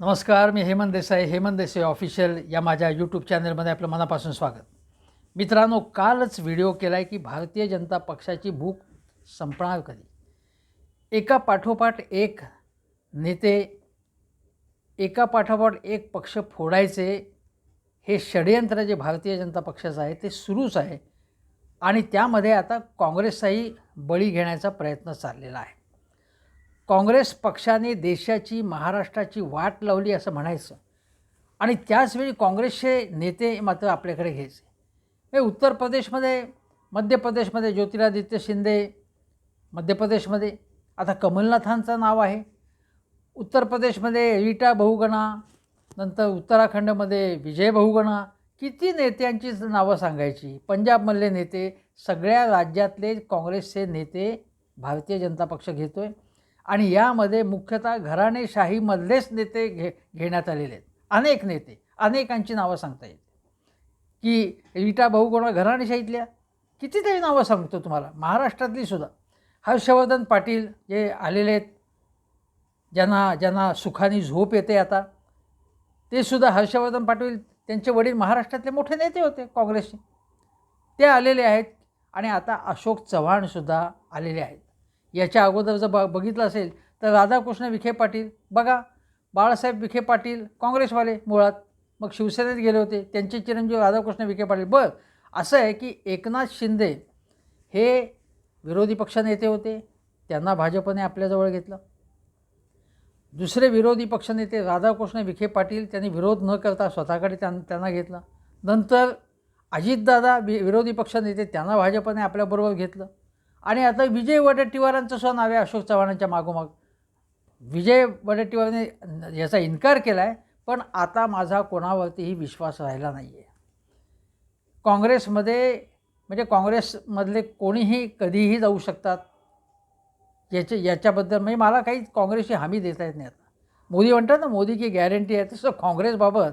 नमस्कार मी हेमंत देसाई हेमंत देसाई ऑफिशियल या माझ्या यूट्यूब चॅनलमध्ये आपलं मनापासून स्वागत. मित्रांनो कालच व्हिडिओ केला आहे की भारतीय जनता पक्षाची भूक संपणार कधी? एका पाठोपाठ एक नेते एका पाठोपाठ एक पक्ष फोडायचे हे षडयंत्र जे भारतीय जनता पक्षाचं आहे ते सुरूच आहे. आणि त्यामध्ये आता काँग्रेसचाही बळी घेण्याचा प्रयत्न चाललेला आहे. काँग्रेस पक्षाने देशाची महाराष्ट्राची वाट लावली असं म्हणायचं. आणि त्याचवेळी काँग्रेसचे नेते मात्र आपल्याकडे घ्यायचे. हे उत्तर प्रदेशमध्ये मध्य प्रदेशमध्ये ज्योतिरादित्य शिंदे मध्य प्रदेशमध्ये आता कमलनाथांचं नाव आहे. उत्तर प्रदेशमध्ये रीटा बहुगणा नंतर उत्तराखंडमध्ये विजय बहुगणा किती नेत्यांचीच नावं सांगायची? पंजाबमधले नेते सगळ्या राज्यातले काँग्रेसचे नेते भारतीय जनता पक्ष घेतो आहे आणि यामध्ये मुख्यतः घराणेशाहीमधलेच नेते घे घेण्यात आलेले आहेत. अनेक नेते अनेकांची नावं सांगता येईल की विटा भाऊ कोणा घराणेशाहीतल्या कितीतरी नावं सांगतो तुम्हाला. महाराष्ट्रातली सुद्धा. हर्षवर्धन पाटील जे आलेले आहेत. ज्यांना ज्यांना सुखाने झोप येते आता. ते सुद्धा हर्षवर्धन पाटील त्यांचे वडील महाराष्ट्रातले मोठे नेते होते काँग्रेसचे. ते आलेले आहेत. आणि आता अशोक चव्हाणसुद्धा आलेले आहेत. याच्या अगोदर जर ब बघितलं असेल तर राधाकृष्ण विखे पाटील बघा बाळासाहेब विखे पाटील काँग्रेसवाले मुळात. मग शिवसेनेत गेले होते त्यांचे चिरंजीव राधाकृष्ण विखे पाटील. बरं असं आहे की एकनाथ शिंदे हे विरोधी पक्षनेते होते त्यांना भाजपने आपल्याजवळ घेतलं. दुसरे विरोधी पक्षनेते राधाकृष्ण विखे पाटील त्यांनी विरोध न करता स्वतःकडे त्यां त्यांना घेतलं. नंतर अजितदादा वि विरोधी पक्षनेते त्यांना भाजपने आपल्याबरोबर घेतलं. आणि आता विजय वडेट्टीवारांचं सुद्धा नाव आहे अशोक चव्हाणांच्या मागोमाग. विजय वडेट्टीवारांनी याचा इन्कार केला आहे पण आता माझा कोणावरतीही विश्वास राहिला नाही आहे काँग्रेसमध्ये म्हणजे काँग्रेसमधले कोणीही कधीही जाऊ शकतात. याच्या याच्याबद्दल म्हणजे मला काही काँग्रेसची हमी देता येत नाही आता. मोदी म्हणतात ना मोदी की गॅरंटी आहे. तसं काँग्रेसबाबत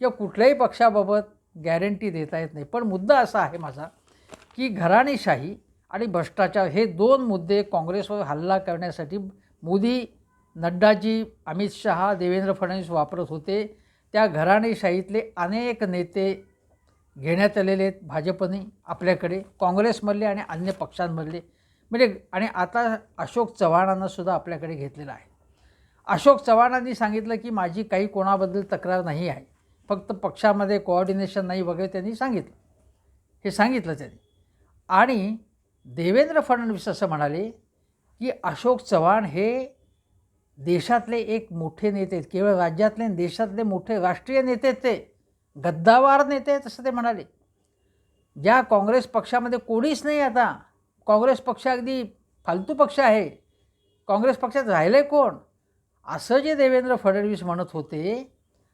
किंवा कुठल्याही पक्षाबाबत गॅरंटी देता येत नाही. पण मुद्दा असा आहे माझा की घराणेशाही आणि भ्रष्टाचार हे दोन मुद्दे काँग्रेसवर हल्ला करण्यासाठी मोदी नड्डाजी अमित शहा देवेंद्र फडणवीस वापरत होते. त्या घराणेशाहीतले अनेक नेते घेण्यात आलेले आहेत भाजपने आपल्याकडे काँग्रेसमधले आणि अन्य पक्षांमधले. म्हणजे आणि आता अशोक चव्हाणांनासुद्धा आपल्याकडे घेतलेलं आहे. अशोक चव्हाणांनी सांगितलं की माझी काही कोणाबद्दल तक्रार नाही आहे. फक्त पक्षामध्ये कोऑर्डिनेशन नाही वगैरे त्यांनी सांगितलं. हे सांगितलं त्यांनी. आणि देवेंद्र फडणवीस असं म्हणाले की अशोक चव्हाण हे देशातले एक मोठे नेते आहेत. केवळ राज्यातले देशातले मोठे राष्ट्रीय नेते ते. गद्दावार नेते आहेत असं ते म्हणाले. ज्या काँग्रेस पक्षामध्ये कोणीच नाही आता. काँग्रेस पक्ष अगदी फालतू पक्ष आहे. काँग्रेस पक्षात राहिले कोण? असं जे देवेंद्र फडणवीस म्हणत होते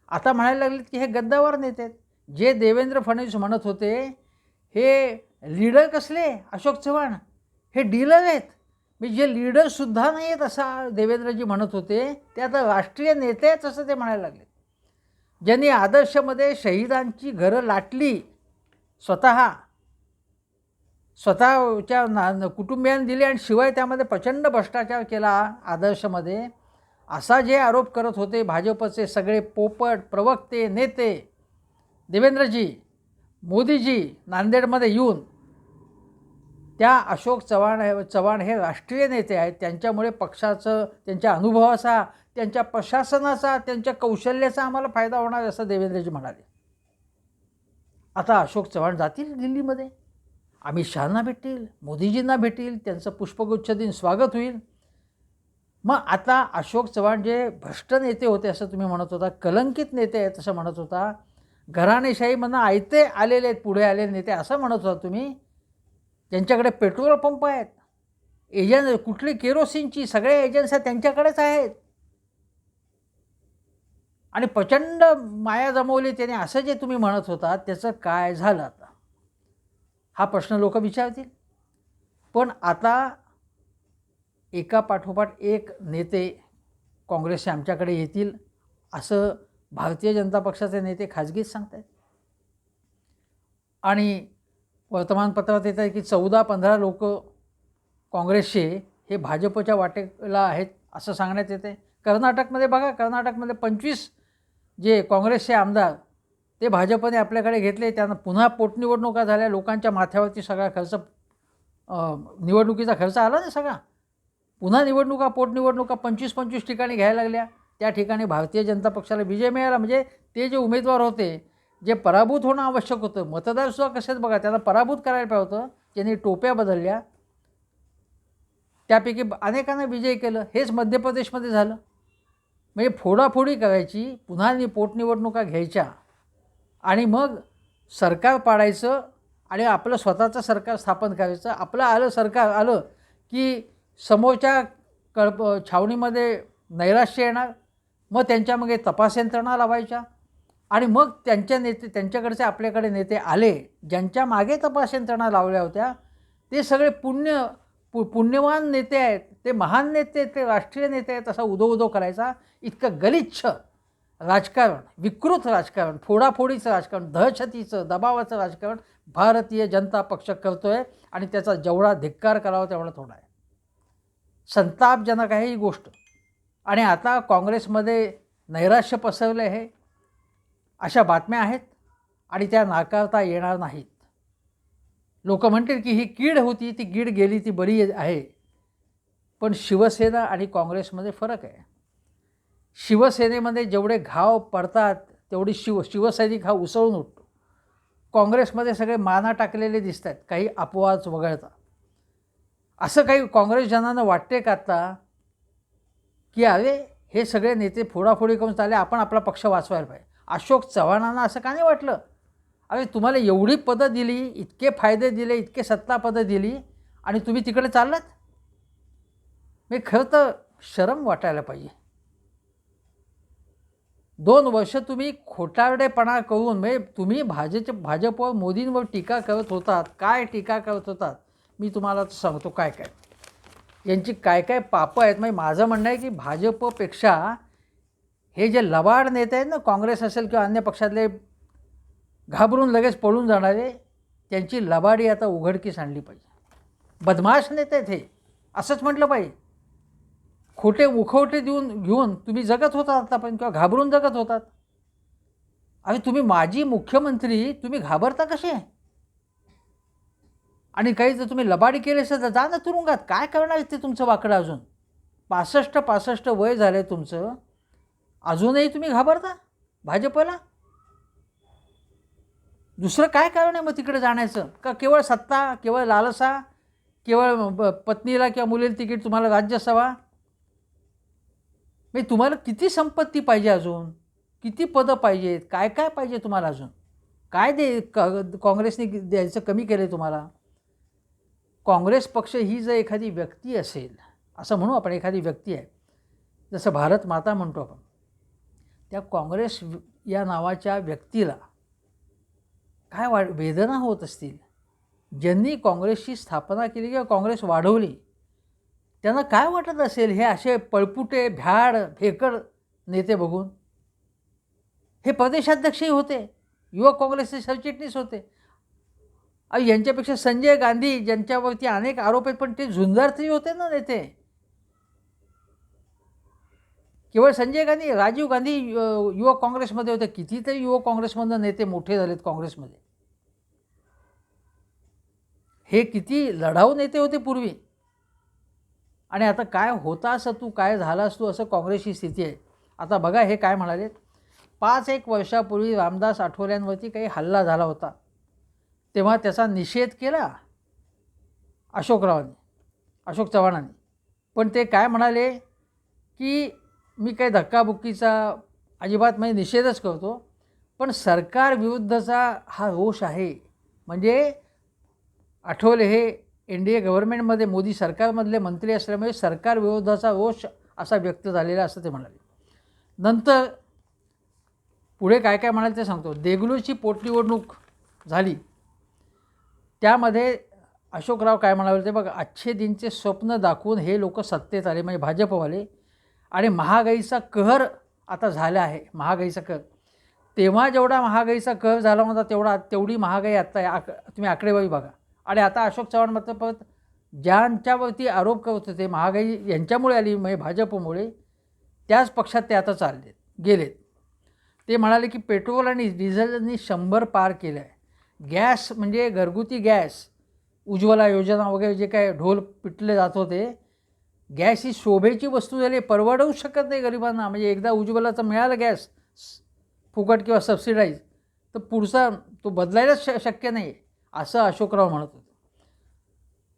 आता म्हणायला लागलेत की हे गद्दावार नेते आहेत. जे देवेंद्र फडणवीस म्हणत होते हे लीडर कसले? अशोक चव्हाण. हे डीलर आहेत. मी जे लीडरसुद्धा नाही आहेत असा देवेंद्रजी म्हणत होते ते आता राष्ट्रीय नेते आहेत असं ते म्हणायला लागले. ज्यांनी आदर्शमध्ये शहीदांची घरं लाटली स्वतः स्वतःच्या ना कुटुंबियांनी दिली आणि शिवाय त्यामध्ये प्रचंड भ्रष्टाचार केला आदर्शमध्ये असा जे आरोप करत होते भाजपचे सगळे पोपट प्रवक्ते नेते देवेंद्रजी मोदीजी नांदेडमध्ये येऊन त्या अशोक चव्हाण चव्हाण हे राष्ट्रीय नेते आहेत. त्यांच्यामुळे पक्षाचं त्यांच्या अनुभवाचा त्यांच्या प्रशासनाचा त्यांच्या कौशल्याचा आम्हाला फायदा होणार असं देवेंद्रजी म्हणाले. आता अशोक चव्हाण जातील दिल्लीमध्ये. अमित शहांना भेटतील मोदीजींना भेटतील त्यांचं पुष्पगुच्छ दिन स्वागत होईल. मग आता अशोक चव्हाण जे भ्रष्ट नेते होते असं तुम्ही म्हणत होता कलंकित नेते आहेत असं म्हणत होता घराणेशाही म्हणा आयते आलेले आहेत पुढे आलेले नेते असं म्हणत होता तुम्ही. त्यांच्याकडे पेट्रोल पंप आहेत. एजन कुठली केरोसिनची सगळ्या एजन्सी त्यांच्याकडेच आहेत. आणि प्रचंड माया जमवली त्याने. असं जे तुम्ही म्हणत होता त्याचं काय झालं आता? हा प्रश्न लोक विचारतील. पण आता एका पाठोपाठ एक नेते काँग्रेसचे आमच्याकडे येतील असं भारतीय जनता पक्षाचे नेते खाजगीच सांगत आहेत आणि वर्तमानपत्रात येत आहे की चौदा पंधरा लोक काँग्रेसचे हे भाजपच्या वाटेला आहेत असं सांगण्यात येते कर्नाटकमध्ये बघा कर्नाटकमध्ये पंचवीस जे काँग्रेसचे आमदार ते भाजपने आपल्याकडे घेतले त्यांना पुन्हा पोटनिवडणुका झाल्या लोकांच्या माथ्यावरती सगळा खर्च निवडणुकीचा खर्च आला ना सगळा. पुन्हा निवडणुका पोटनिवडणुका पंचवीस पंचवीस ठिकाणी घ्यायला लागल्या. त्या ठिकाणी भारतीय जनता पक्षाला विजय मिळाला. म्हणजे ते जे उमेदवार होते जे पराभूत होणं आवश्यक होतं. मतदारसुद्धा कसेच बघा त्यांना पराभूत करायला पाहिजे होतं. ज्यांनी टोप्या बदलल्या त्यापैकी अनेकांना विजय केलं. हेच मध्य प्रदेशमध्ये झालं. म्हणजे फोडाफोडी करायची पुन्हा नि पोटनिवडणुका घ्यायच्या. आणि मग सरकार पाडायचं आणि आपलं स्वतःचं सरकार स्थापन करायचं. आपलं आलं सरकार आलं की समोरच्या कळप छावणीमध्ये नैराश्य येणार. मग त्यांच्यामागे तपास यंत्रणा लावायच्या. आणि मग त्यांच्या नेते त्यांच्याकडचे आपल्याकडे नेते आले ज्यांच्या मागे तपास यंत्रणा लावल्या होत्या ते सगळे पुण्य पु पुण्यवान नेते आहेत ते महान नेते आहेत ते राष्ट्रीय नेते आहेत असा उदो उदो करायचा इतकं गलिच्छ राजकारण विकृत राजकारण फोडाफोडीचं राजकारण दहशतीचं दबावाचं राजकारण भारतीय जनता पक्ष करतो आहे आणि त्याचा जेवढा धिक्कार करावा तेवढा थोडा आहे. संतापजनक आहे ही गोष्ट. आणि आता काँग्रेसमध्ये नैराश्य पसरलं आहे अशा बातम्या आहेत आणि त्या नाकारता येणार नाहीत. लोक म्हणतील की ही कीड होती ती कीड गेली ती बरी आहे. पण शिवसेना आणि काँग्रेसमध्ये फरक आहे. शिवसेनेमध्ये जेवढे घाव पडतात तेवढी शिव शिवसैनिक हा उसळून उठतो. काँग्रेसमध्ये सगळे माना टाकलेले दिसत आहेत काही अपवाद वगळता. असं काही काँग्रेसजनांना वाटते का आता? की अरे हे सगळे नेते फोडाफोडी करून चालले आपण आपला पक्ष वाचवायला पाहिजे. अशोक चव्हाणांना असं का नाही वाटलं? अरे तुम्हाला एवढी पदं दिली इतके फायदे दिले इतके सत्ता पदं दिली आणि तुम्ही तिकडे चाललात? मी खरं तर शरम वाटायला पाहिजे. दोन वर्ष तुम्ही खोटारडेपणा करून म्हणजे तुम्ही भाजप भाजपवर मोदींवर टीका करत होतात. काय टीका करत होतात? मी तुम्हाला सांगतो काय काय. यांची काय काय पापं आहेत? म्हणजे माझं म्हणणं आहे की भाजपपेक्षा हे जे लबाड नेते आहेत ना काँग्रेस असेल किंवा अन्य पक्षातले घाबरून लगेच पळून जाणारे त्यांची लबाडी आता उघडकीस आणली पाहिजे. बदमाश नेते आहेत हे. असंच म्हटलं पाहिजे. खोटे उखवटे देऊन घेऊन तुम्ही जगत होतात आतापर्यंत किंवा घाबरून जगत होतात. आणि तुम्ही माजी मुख्यमंत्री तुम्ही घाबरता कसे? आणि काही जर तुम्ही लबाडी केली असेल तर जा ना तुरुंगात. काय करणार ते तुमचं वाकडं अजून? पासष्ट पासष्ट वय झालं आहे तुमचं. अजूनही तुम्ही घाबरता भाजपला? दुसरं काय कारण आहे मग तिकडे जाण्याचं? का केवळ सत्ता केवळ लालसा केवळ ब- पत्नीला किंवा मुलीला तिकीट तुम्हाला राज्यसभा? म्हणजे तुम्हाला किती संपत्ती पाहिजे अजून? किती पदं पाहिजेत? काय काय पाहिजे तुम्हाला अजून? काय दे क- काँग्रेसने द्यायचं कमी केलं आहे तुम्हाला? काँग्रेस पक्ष ही जर एखादी व्यक्ती असेल असं म्हणू आपण एखादी व्यक्ती आहे जसं भारत माता म्हणतो आपण त्या काँग्रेस या नावाच्या व्यक्तीला काय वा वेदना होत असतील? ज्यांनी काँग्रेसची स्थापना केली किंवा काँग्रेस वाढवली त्यांना काय वाटत असेल? हे असे पळपुटे भ्याड भेकड नेते बघून? हे प्रदेशाध्यक्षही होते युवक काँग्रेसचे सरचिटणीस होते. यांच्यापेक्षा संजय गांधी ज्यांच्यावरती अनेक आरोप आहेत पण ते झुंजारतही होते ना नेते. केवळ संजय गांधी राजीव गांधी युवक काँग्रेसमध्ये होते. कितीतरी युवक काँग्रेसमधनं नेते मोठे झालेत काँग्रेसमध्ये. हे किती लढाऊ नेते होते पूर्वी. आणि आता काय होता असं तू काय झालास तू असं काँग्रेसची स्थिती आहे. आता बघा हे काय म्हणाले. पाच एक वर्षापूर्वी रामदास आठवल्यांवरती काही हल्ला झाला होता. तेव्हा त्याचा निषेध केला अशोकरावांनी अशोक चव्हाणांनी. पण ते काय म्हणाले? की मी काही धक्काबुक्कीचा अजिबात म्हणजे निषेधच करतो पण सरकार विरुद्धचा हा रोष आहे. म्हणजे आठवले हे एन डी ए गव्हर्नमेंटमध्ये मोदी सरकारमधले मंत्री असल्यामुळे सरकार विरोधाचा रोष असा व्यक्त झालेला असं ते म्हणाले. नंतर पुढे काय काय म्हणाले ते सांगतो. देगलूरची पोटनिवडणूक झाली. त्यामध्ये अशोकराव काय म्हणाले ते बघा अच्छे दिनचे स्वप्न दाखवून हे लोक सत्तेत आले म्हणजे भाजपवाले. आणि महागाईचा कहर आता झाला आहे महागाईचा कहर. तेव्हा जेवढा महागाईचा कहर झाला होता तेवढा तेवढी महागाई आत्ता आहे आक तुम्ही आकडेवारी बघा. आणि आता अशोक चव्हाण मात्र परत ज्यांच्यावरती आरोप करत होते महागाई यांच्यामुळे आली म्हणजे भाजपमुळे त्याच पक्षात ते आता चाललेत गेलेत. ते म्हणाले की पेट्रोल आणि डिझेलनी शंभर पार केलं आहे गॅस म्हणजे घरगुती गॅस उज्ज्वला योजना वगैरे जे काय ढोल पिटले जात होते गॅस ही शोभेची वस्तू झाली परवडवू शकत नाही गरिबांना. म्हणजे एकदा उज्ज्वलाचा मिळालं गॅस फुकट किंवा सबसिडाईज तर पुढचा तो बदलायलाच श शक्य नाही असं अशोकराव म्हणत होते.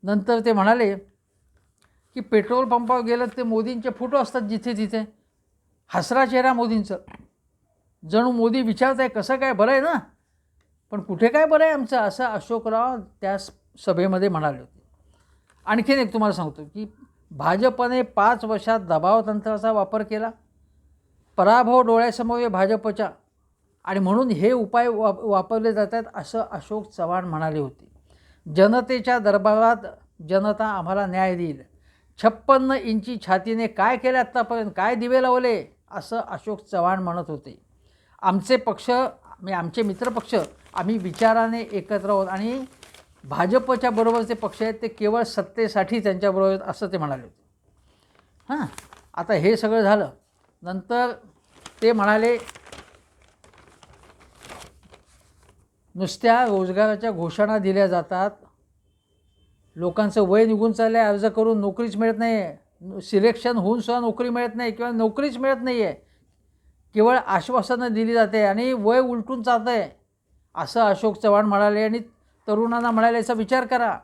नंतर ते म्हणाले की पेट्रोल पंपावर गेलं ते मोदींचे फोटो असतात जिथे तिथे. हसरा चेहरा मोदींचं. जणू मोदी विचारत आहे कसं काय बरं आहे ना? पण कुठे काय बरं आहे आमचं? असं अशोकराव त्या सभेमध्ये म्हणाले होते. आणखीन एक तुम्हाला सांगतो की भाजपने पाच वर्षात दबाव तंत्राचा वापर केला. पराभव डोळ्यासमोर आहे भाजपच्या. आणि म्हणून हे उपाय वा वापरले जातात असं अशोक चव्हाण म्हणाले होते. जनतेच्या दरबारात जनता आम्हाला न्याय देईल. छप्पन्न इंची छातीने काय केलं आत्तापर्यंत? काय दिवे लावले? असं अशोक चव्हाण म्हणत होते. आमचे पक्ष आमचे मित्रपक्ष आम्ही विचाराने एकत्र आहोत. आणि भाजपच्या बरोबरचे पक्ष आहेत ते केवळ सत्तेसाठी त्यांच्याबरोबर आहेत असं ते म्हणाले होते. हां आता हे सगळं झालं. नंतर ते म्हणाले नुसत्या रोजगाराच्या घोषणा दिल्या जातात. लोकांचं वय निघून चाललं आहे अर्ज करून नोकरीच मिळत नाही आहे सिलेक्शन होऊन सुद्धा नोकरी मिळत नाही किंवा नोकरीच मिळत नाही आहे केवळ आश्वासनं दिली जाते आणि वय उलटून चालतं आहे असं अशोक चव्हाण म्हणाले आणि तरुणांना म्हणाले याचा विचार करा.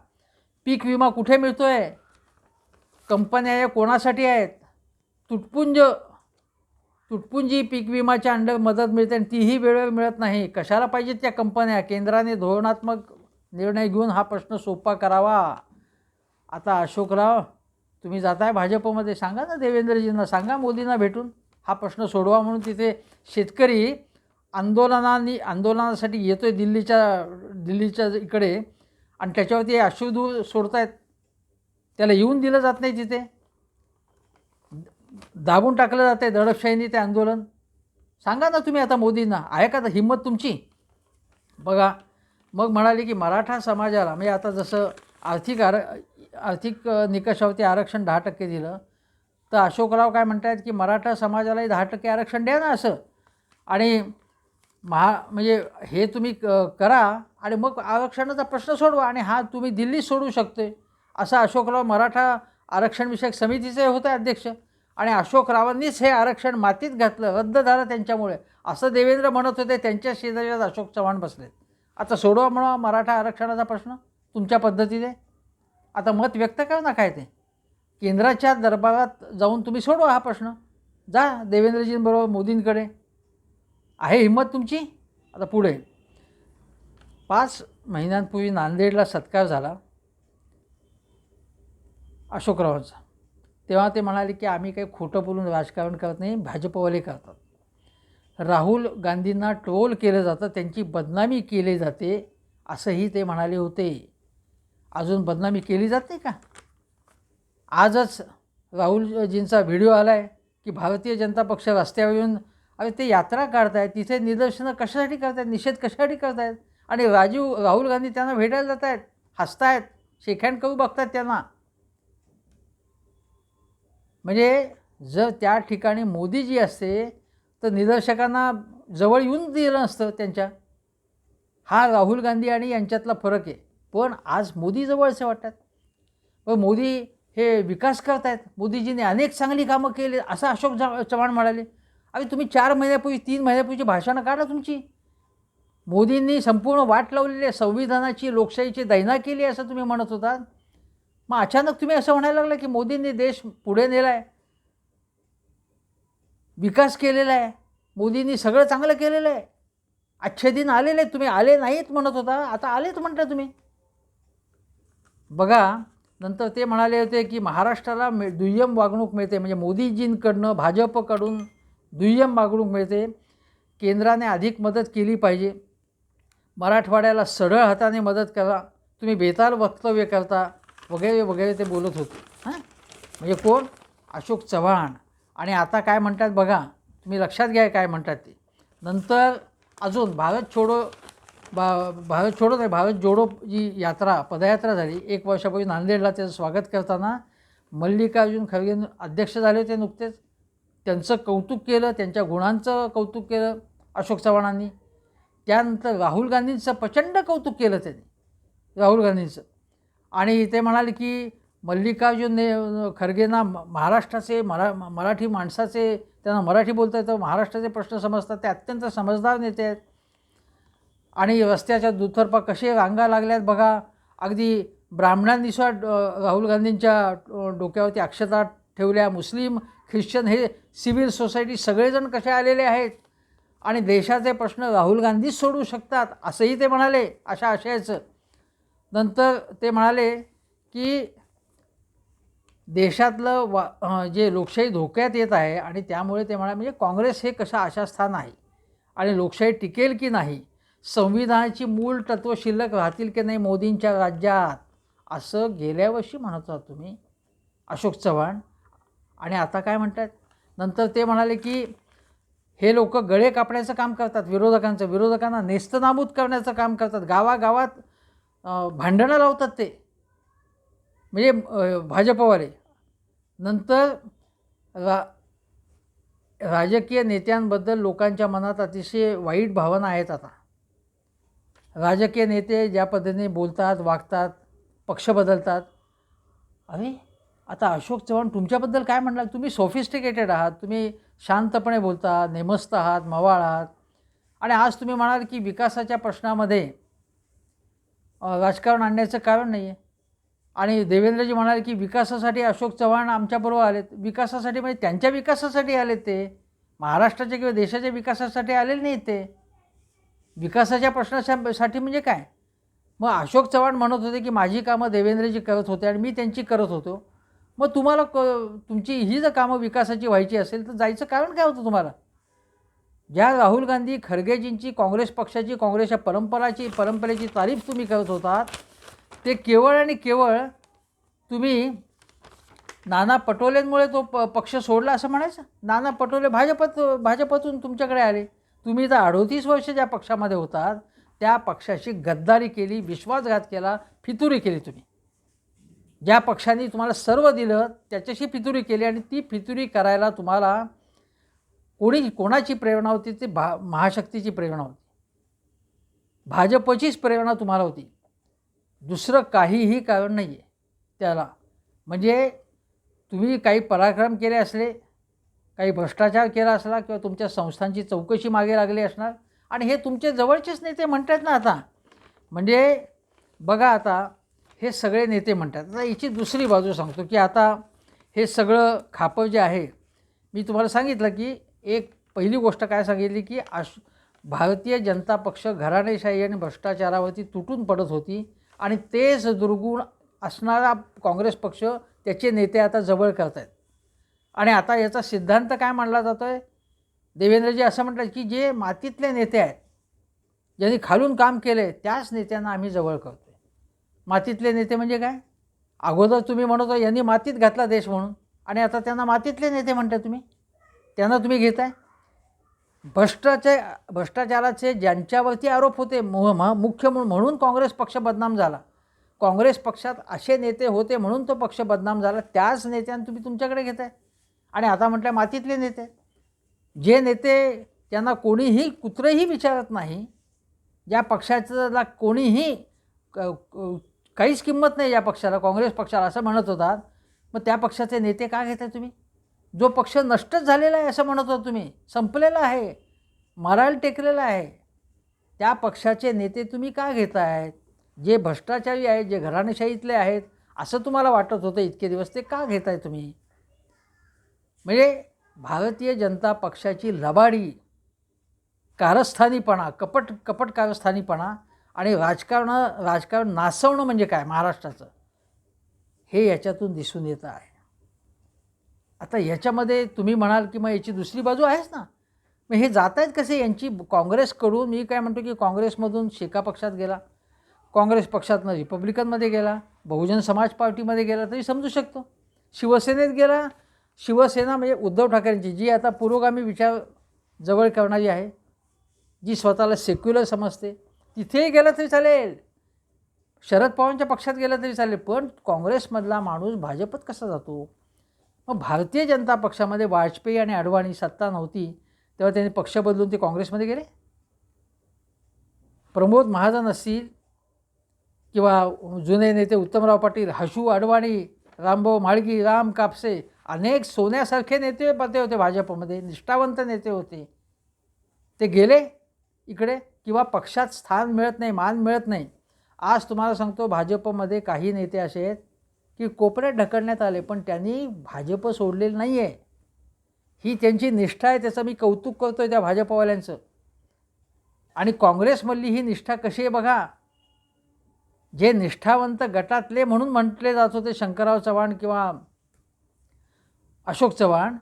पीक विमा कुठे मिळतो आहे कंपन्या या कोणासाठी आहेत? तुटपुंज तुटपुंजी पीक विमाच्या अंडर मदत मिळते आणि तीही वेळेवर मिळत नाही. कशाला पाहिजेत त्या कंपन्या? केंद्राने धोरणात्मक निर्णय घेऊन हा प्रश्न सोपा करावा. आता अशोकराव तुम्ही जाताय भाजपमध्ये. सांगा ना देवेंद्रजींना सांगा मोदींना भेटून. हा प्रश्न सोडवा म्हणून तिथे शेतकरी आंदोलनांनी आंदोलनासाठी येतो आहे दिल्लीच्या दिल्लीच्या इकडे आणि त्याच्यावरती अश्रुधूर सोडतायत. त्याला येऊन दिलं जात नाही तिथे. दाबून टाकलं जातं आहे दडपशाहीने ते आंदोलन. सांगा ना तुम्ही आता मोदींना आहे का हिंमत तुमची? बघा मग म्हणाले की मराठा समाजाला म्हणजे आता जसं आर्थिक आर आर्थिक निकषावरती आरक्षण दहा टक्के दिलं तर अशोकराव काय म्हणत आहेत की मराठा समाजालाही दहा टक्के आरक्षण द्या ना असं. आणि महा म्हणजे हे तुम्ही क- करा आणि मग आरक्षणाचा प्रश्न सोडवा आणि हा तुम्ही दिल्लीत सोडू शकते. असं अशोकराव मराठा आरक्षणविषयक समितीचे होते अध्यक्ष. आणि अशोकरावांनीच हे आरक्षण मातीत घातलं रद्द झालं त्यांच्यामुळे. असं देवेंद्र म्हणत होते त्यांच्या शेजाऱ्यात अशोक चव्हाण बसलेत. आता सोडवा म्हणा मराठा आरक्षणाचा प्रश्न तुमच्या पद्धतीने. आता मत व्यक्त करा ना काय ते? केंद्राच्या दरबारात जाऊन तुम्ही सोडवा हा प्रश्न. जा देवेंद्रजींबरोबर मोदींकडे. आहे हिंमत तुमची? आता पुढे. पाच महिन्यांपूर्वी नांदेडला सत्कार झाला. अशोकरावांचा. तेव्हा ते म्हणाले की आम्ही काही खोटं बोलून राजकारण करत नाही भाजपवाले करतात. राहुल गांधींना ट्रोल केलं जातं त्यांची बदनामी केली जाते असंही ते म्हणाले होते. अजून बदनामी केली जाते का? आजच राहुलजींचा व्हिडिओ आला आहे की भारतीय जनता पक्ष रस्त्यावर येऊन अरे ते यात्रा काढतायत तिथे निदर्शनं कशासाठी करतायत निषेध कशासाठी करतायत? आणि राजीव राहुल गांधी त्यांना भेटायला जात आहेत हसतायत शेखँड करू बघतात त्यांना. म्हणजे जर त्या ठिकाणी मोदीजी असते तर निदर्शकांना जवळ येऊन दिलं नसतं त्यांच्या. हा राहुल गांधी आणि यांच्यातला फरक आहे. पण आज मोदी जवळचे वाटतात. पण मोदी हे विकास करतायत. मोदीजीने अनेक चांगली कामं केली असं अशोक चव्हाण म्हणाले. अरे तुम्ही चार महिन्यापूर्वी तीन महिन्यापूर्वीची भाषणं काढा तुमची. मोदींनी संपूर्ण वाट लावलेली आहे संविधानाची लोकशाहीची दैना केली असं तुम्ही म्हणत होता. मग अचानक तुम्ही असं म्हणायला लागलं की मोदींनी देश पुढे नेला आहे विकास केलेला आहे मोदींनी सगळं चांगलं केलेलं आहे. अच्छे दिन आलेले तुम्ही आले नाहीत म्हणत होता आता आलेत म्हणता तुम्ही. बघा नंतर ते म्हणाले होते की महाराष्ट्राला मे दुय्यम वागणूक मिळते म्हणजे मोदीजींकडनं भाजपकडून दुय्यम मागणूक मिळते. केंद्राने अधिक मदत केली पाहिजे. मराठवाड्याला सरळ हाताने मदत करा. तुम्ही बेताल वक्तव्य करता. वगैरे वगैरे ते बोलत होते. हां? म्हणजे कोण? अशोक चव्हाण. आणि आता काय म्हणतात बघा तुम्ही लक्षात घ्या काय म्हणतात ते. नंतर अजून भारत छोडो बा भारत छोडो नाही भारत जोडो जी यात्रा पदयात्रा झाली. एक वर्षापूर्वी नांदेडला त्याचं स्वागत करताना मल्लिकार्जुन खरगे अध्यक्ष झाले होते नुकतेच. त्यांचं कौतुक केलं त्यांच्या गुणांचं कौतुक केलं अशोक चव्हाणांनी. त्यानंतर राहुल गांधींचं प्रचंड कौतुक केलं त्यांनी राहुल गांधींचं. आणि ते म्हणाले की मल्लिकार्जुन ने खरगेंना म- महाराष्ट्राचे मरा मराठी माणसाचे त्यांना मराठी बोलता येतं महाराष्ट्राचे प्रश्न समजतात ते अत्यंत समजदार नेते आहेत. आणि रस्त्याच्या दुतर्फा कसे रांगा लागल्यात बघा. अगदी ब्राह्मणांनीसुद्धा राहुल गांधींच्या डोक्यावरती अक्षता ठेवल्या मुस्लिम ख्रिश्चन हे सिव्हिल सोसायटी सगळेजण कसे आलेले आहेत? आणि देशाचे प्रश्न राहुल गांधीच सोडू शकतात असंही ते म्हणाले अशा आशयाचं. नंतर ते म्हणाले की देशातलं वा जे लोकशाही धोक्यात येत आहे आणि त्यामुळे ते म्हणाले म्हणजे काँग्रेस हे कसं आशास्थान आहे? आणि लोकशाही टिकेल की नाही? संविधानाची मूळ तत्त्व शिल्लक राहतील की नाही मोदींच्या राज्यात? असं गेल्या वर्षी म्हणत आहात तुम्ही अशोक चव्हाण. आणि आता काय म्हणतात? नंतर ते म्हणाले की हे लोक गळे कापण्याचं काम करतात विरोधकांचं. विरोधकांना नेस्तनाबूत करण्याचं काम करतात. गावागावात भांडणं लावतात ते. म्हणजे भाजपवाले. नंतर रा राजकीय नेत्यांबद्दल लोकांच्या मनात अतिशय वाईट भावना आहेत आता. राजकीय नेते ज्या पद्धतीने बोलतात वागतात पक्ष बदलतात. अरे आता अशोक चव्हाण तुमच्याबद्दल काय म्हणणार तुम्ही सोफिस्टिकेटेड आहात तुम्ही शांतपणे बोलता नेमस्त आहात मवाळ आहात. आणि आज तुम्ही म्हणाल की विकासाच्या प्रश्नामध्ये राजकारण आणण्याचं कारण नाही आहे आणि देवेंद्रजी म्हणाले की विकासासाठी अशोक चव्हाण आमच्याबरोबर आलेत. विकासासाठी म्हणजे त्यांच्या विकासासाठी आले ते. महाराष्ट्राच्या किंवा देशाच्या विकासासाठी आलेले नाहीत ते. विकासाच्या प्रश्नासाठी म्हणजे काय? मग अशोक चव्हाण म्हणत होते की माझी कामं देवेंद्रजी करत होते आणि मी त्यांची करत होतो. मग तुम्हाला क तुमची ही जर कामं विकासाची व्हायची असेल तर जायचं कारण काय होतं तुम्हाला? ज्या राहुल गांधी खरगेजींची काँग्रेस पक्षाची काँग्रेसच्या परंपराची परंपरेची तारीफ तुम्ही करत होतात ते केवळ आणि केवळ तुम्ही नाना पटोलेंमुळे तो प पक्ष सोडला असं म्हणायचं? नाना पटोले भाजपत भाजपतून तुमच्याकडे आले. तुम्ही तर अडोतीस वर्ष ज्या पक्षामध्ये होतात त्या पक्षाशी गद्दारी केली विश्वासघात केला फितुरी केली तुम्ही. ज्या पक्षाने तुम्हाला सर्व दिलं त्याच्याशी फितुरी केली आणि ती फितुरी करायला तुम्हाला कोणी कोणाची प्रेरणा होती? ती भा महाशक्तीची प्रेरणा होती. भाजपचीच प्रेरणा तुम्हाला होती. दुसरं काहीही कारण नाही आहे त्याला. म्हणजे तुम्ही काही पराक्रम केले असले काही भ्रष्टाचार केला असला किंवा तुमच्या संस्थांची चौकशी मागे लागली असणार आणि हे तुमचे जवळचेच नेते म्हणतात ना आता. म्हणजे बघा आता हे सगळे नेते म्हणतात. आता याची दुसरी बाजू सांगतो की आता हे सगळं खापं जे आहे मी तुम्हाला सांगितलं की एक पहिली गोष्ट काय सांगितली की आश भारतीय जनता पक्ष घराणेशाही आणि भ्रष्टाचारावरती तुटून पडत होती आणि तेच दुर्गुण असणारा काँग्रेस पक्ष त्याचे नेते आता जवळ करत आहेत आणि आता याचा सिद्धांत काय मांडला जातो आहे देवेंद्रजी असं म्हणतात की जे मातीतले नेते आहेत ज्यांनी खालून काम केले त्याच नेत्यांना आम्ही जवळ करतो मातीतले नेते म्हणजे काय? अगोदर तुम्ही म्हणत होता यांनी मातीत घातला देश म्हणून. आणि आता त्यांना मातीतले नेते म्हणताय तुम्ही. त्यांना तुम्ही घेताय. भ्रष्टाचे भ्रष्टाचाराचे ज्यांच्यावरती आरोप होते मु- म- मुख्य म्हणून काँग्रेस पक्ष बदनाम झाला. काँग्रेस पक्षात असे नेते होते म्हणून तो पक्ष बदनाम झाला. त्याच नेत्यांना तुम्ही तुमच्याकडे घेताय. आणि आता म्हटलं मातीतले नेते. जे नेते त्यांना कोणीही कुत्रंही विचारत नाही ज्या पक्षाला कोणीही क- काहीच किंमत नाही या पक्षाला काँग्रेस पक्षाला असं म्हणत होतात मग त्या पक्षाचे नेते का घेताय तुम्ही? जो पक्ष नष्टच झालेला आहे असं म्हणत होता तुम्ही. संपलेला आहे. मराल टेकलेला आहे. त्या पक्षाचे नेते तुम्ही का घेतायत जे भ्रष्टाचारी आहेत जे घराणेशाहीतले आहेत असं तुम्हाला वाटत होतं इतके दिवस ते का घेताय तुम्ही? म्हणजे भारतीय जनता पक्षाची लबाडी कारस्थानीपणा कपट कपट कारस्थानीपणा आणि राजकारण राजकारण नासवणं म्हणजे काय? महाराष्ट्राचं. हे याच्यातून दिसून येतं आहे. आता याच्यामध्ये तुम्ही म्हणाल की मग याची दुसरी बाजू आहेच ना. मग हे जात आहेत कसे? यांची काँग्रेसकडून मी काय म्हणतो की काँग्रेसमधून शेका पक्षात गेला. काँग्रेस पक्षातनं रिपब्लिकनमध्ये गेला. बहुजन समाज पार्टीमध्ये गेला तरी समजू शकतो. शिवसेनेत गेला. शिवसेना म्हणजे उद्धव ठाकरेंची जी आता पुरोगामी विचार जवळ करणारी आहे जी स्वतःला सेक्युलर समजते. तिथेही गेलं तरी चालेल. शरद पवारांच्या पक्षात गेलं तरी चालेल पण काँग्रेसमधला माणूस भाजपत कसा जातो? मग भारतीय जनता पक्षामध्ये वाजपेयी आणि अडवाणी सत्ता नव्हती तेव्हा त्यांनी पक्ष बदलून ते काँग्रेसमध्ये गेले? प्रमोद महाजन असतील किंवा जुने नेते उत्तमराव पाटील हशू अडवाणी रामभाऊ म्हाळगी राम कापसे अनेक सोन्यासारखे नेते पते होते भाजपमध्ये निष्ठावंत नेते होते. ते गेले इकडे? किंवा पक्षात स्थान मिळत नाही मान मिळत नाही. आज तुम्हाला सांगतो भाजपमध्ये काही नेते असे आहेत की कोपऱ्यात ढकलण्यात आले पण त्यांनी भाजप सोडलेलं नाही आहे ही त्यांची निष्ठा आहे त्याचं मी कौतुक करतो आहे त्या भाजपवाल्यांचं. आणि काँग्रेसमधली ही निष्ठा कशी आहे बघा. जे निष्ठावंत गटातले म्हणून म्हटले जात होते शंकरराव चव्हाण किंवा अशोक चव्हाण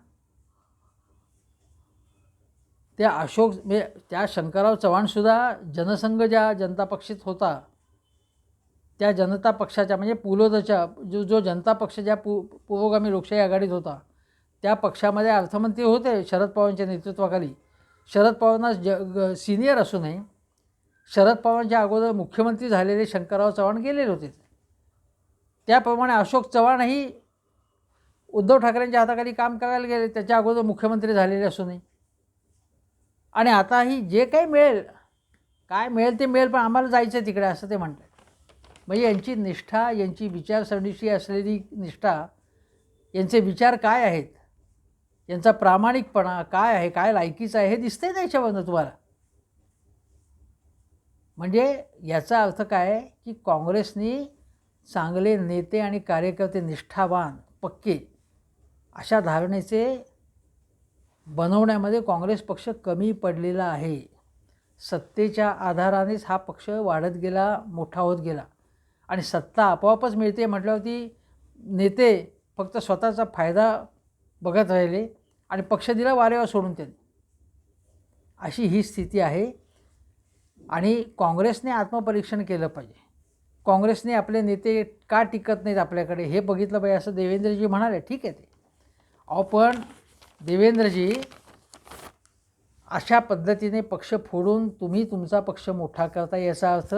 ते अशोक म्हणजे त्या शंकरराव चव्हाणसुद्धा जनसंघ ज्या जनता पक्षात होता त्या जनता पक्षाच्या म्हणजे पुलोदच्या जो जो जनता पक्ष ज्या पु पुरोगामी लोकशाही आघाडीत होता त्या पक्षामध्ये अर्थमंत्री होते शरद पवारांच्या नेतृत्वाखाली. शरद पवारांना ज ग सिनियर असू नये. शरद पवारांच्या अगोदर मुख्यमंत्री झालेले शंकरराव चव्हाण गेलेले होते. त्याप्रमाणे अशोक चव्हाणही उद्धव ठाकरेंच्या हाताखाली काम करायला गेले त्याच्या अगोदर मुख्यमंत्री झालेले असू आणि आता ही जे काही मिळेल काय मिळेल ते मिळेल पण आम्हाला जायचं आहे तिकडे असं ते म्हणतात. म्हणजे यांची निष्ठा यांची विचारसरणीशी असलेली निष्ठा यांचे विचार काय आहेत? यांचा प्रामाणिकपणा काय आहे? काय लायकीचं आहे? हे दिसतंय ना याच्यावरनं तुम्हाला. म्हणजे याचा अर्थ काय? की काँग्रेसनी चांगले नेते आणि कार्यकर्ते निष्ठावान पक्के अशा धारणेचे बनवण्यामध्ये काँग्रेस पक्ष कमी पडलेला आहे. सत्तेच्या आधारानेच हा पक्ष वाढत गेला मोठा होत गेला. आणि सत्ता आपोआपच मिळते म्हटल्यावरती नेते फक्त स्वतःचा फायदा बघत राहिले आणि पक्ष दिला वारेवर सोडून त्यांनी. अशी ही स्थिती आहे आणि काँग्रेसने आत्मपरीक्षण केलं पाहिजे. काँग्रेसने आपले नेते का टिकत नाहीत आपल्याकडे हे बघितलं पाहिजे असं देवेंद्रजी म्हणाले. ठीक आहे ते. अहो पण देवेंद्रजी अशा पद्धतीने पक्ष फोडून तुम्ही तुमचा पक्ष मोठा करता याचा अर्थ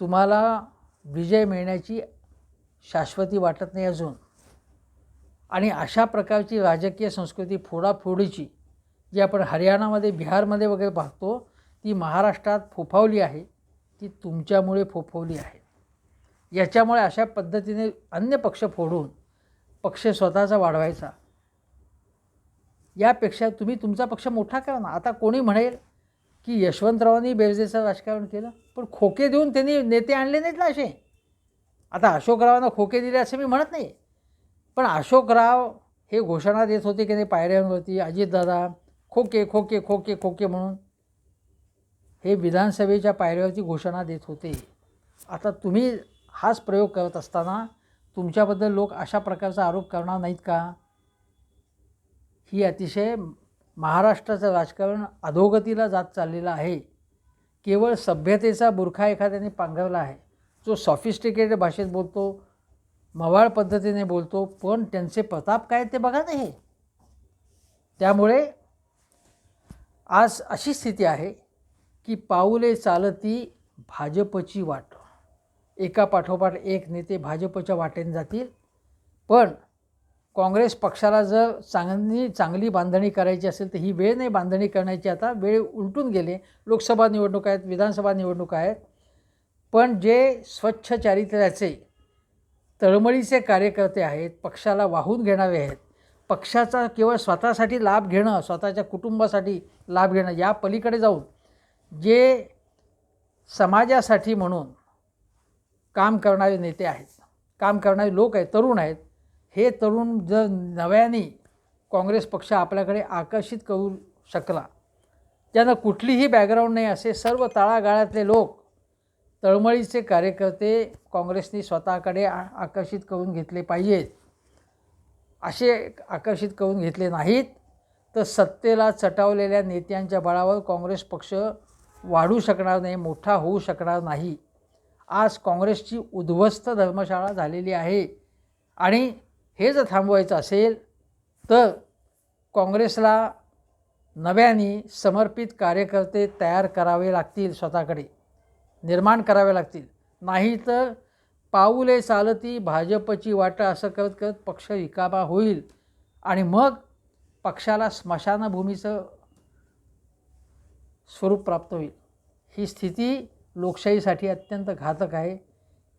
तुम्हाला विजय मिळण्याची शाश्वती वाटत नाही अजून. आणि अशा प्रकारची राजकीय संस्कृती फोडाफोडीची जी आपण हरियाणामध्ये बिहारमध्ये वगैरे पाहतो ती महाराष्ट्रात फोफावली आहे ती तुमच्यामुळे फोफावली आहे. याच्यामुळे अशा पद्धतीने अन्य पक्ष फोडून पक्ष स्वतःचा वाढवायचा. यापेक्षा तुम्ही तुमचा पक्ष मोठा करा ना. आता कोणी म्हणेल की यशवंतरावांनी बेरजेचं राजकारण केलं पण खोके देऊन त्यांनी नेते आणले नाहीत ना असे. आता अशोकरावांना खोके दिले असं मी म्हणत नाही. पण अशोकराव हे घोषणा देत होते की नाही पायऱ्यांवरती अजितदादा खोके खोके खोके खोके म्हणून. हे विधानसभेच्या पायऱ्यावरती घोषणा देत होते. आता तुम्ही हाच प्रयोग करत असताना तुमच्याबद्दल लोक अशा प्रकारचा आरोप करणार नाहीत का? ही अतिशय महाराष्ट्राचं राजकारण अधोगतीला जात चाललेलं आहे. केवळ सभ्यतेचा बुरखा एखाद्याने पांघरला आहे. जो सॉफिस्टिकेटेड भाषेत बोलतो मवाळ पद्धतीने बोलतो पण त्यांचे प्रताप काय ते बघा नाही त्यामुळे आज अशी स्थिती आहे की पाऊले चालती भाजपची वाट. एका पाठोपाठ एक नेते भाजपच्या वाटेने जातील पण काँग्रेस पक्षाला जर चांगली चांगली बांधणी करायची असेल तर ही वेळ नाही बांधणी करण्याची. आता वेळ उलटून गेले. लोकसभा निवडणूक आहेत विधानसभा निवडणूक आहेत. पण जे स्वच्छ चारित्र्याचे तळमळीचे कार्यकर्ते आहेत पक्षाला वाहून घेणारे आहेत पक्षाचा केवळ स्वतःसाठी लाभ घेणं स्वतःच्या कुटुंबासाठी लाभ घेणं या पलीकडे जाऊन जे समाजासाठी म्हणून काम करणारे नेते आहेत काम करणारे लोक आहेत तरुण आहेत हे तरुण जर नव्याने काँग्रेस पक्ष आपल्याकडे आकर्षित करू शकला ज्यांना कुठलीही बॅकग्राऊंड नाही असे सर्व तळागाळातले लोक तळमळीचे कार्यकर्ते काँग्रेसने स्वतःकडे आ आकर्षित करून घेतले पाहिजेत. असे आकर्षित करून घेतले नाहीत तर सत्तेला चटावलेल्या नेत्यांच्या बळावर काँग्रेस पक्ष वाढू शकणार नाही मोठा होऊ शकणार नाही. आज काँग्रेसची उद्ध्वस्त धर्मशाळा झालेली आहे आणि हे जर थांबवायचं असेल तर काँग्रेसला नव्याने समर्पित कार्यकर्ते तयार करावे लागतील स्वतःकडे निर्माण करावे लागतील. नाही तर पाऊले चालती भाजपची वाटा असं करत करत पक्ष रिकाबा होईल आणि मग पक्षाला स्मशानभूमीचं स्वरूप प्राप्त होईल. ही स्थिती लोकशाहीसाठी अत्यंत घातक आहे.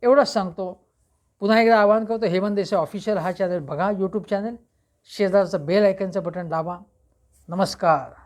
एवढंच सांगतो. पुन्हा एकदा आवाहन करतो हेमंत देसाई ऑफिशियल हा चॅनल बघा यूट्यूब चॅनल शेजारचं बेल ऐकनचं बटन दाबा. नमस्कार.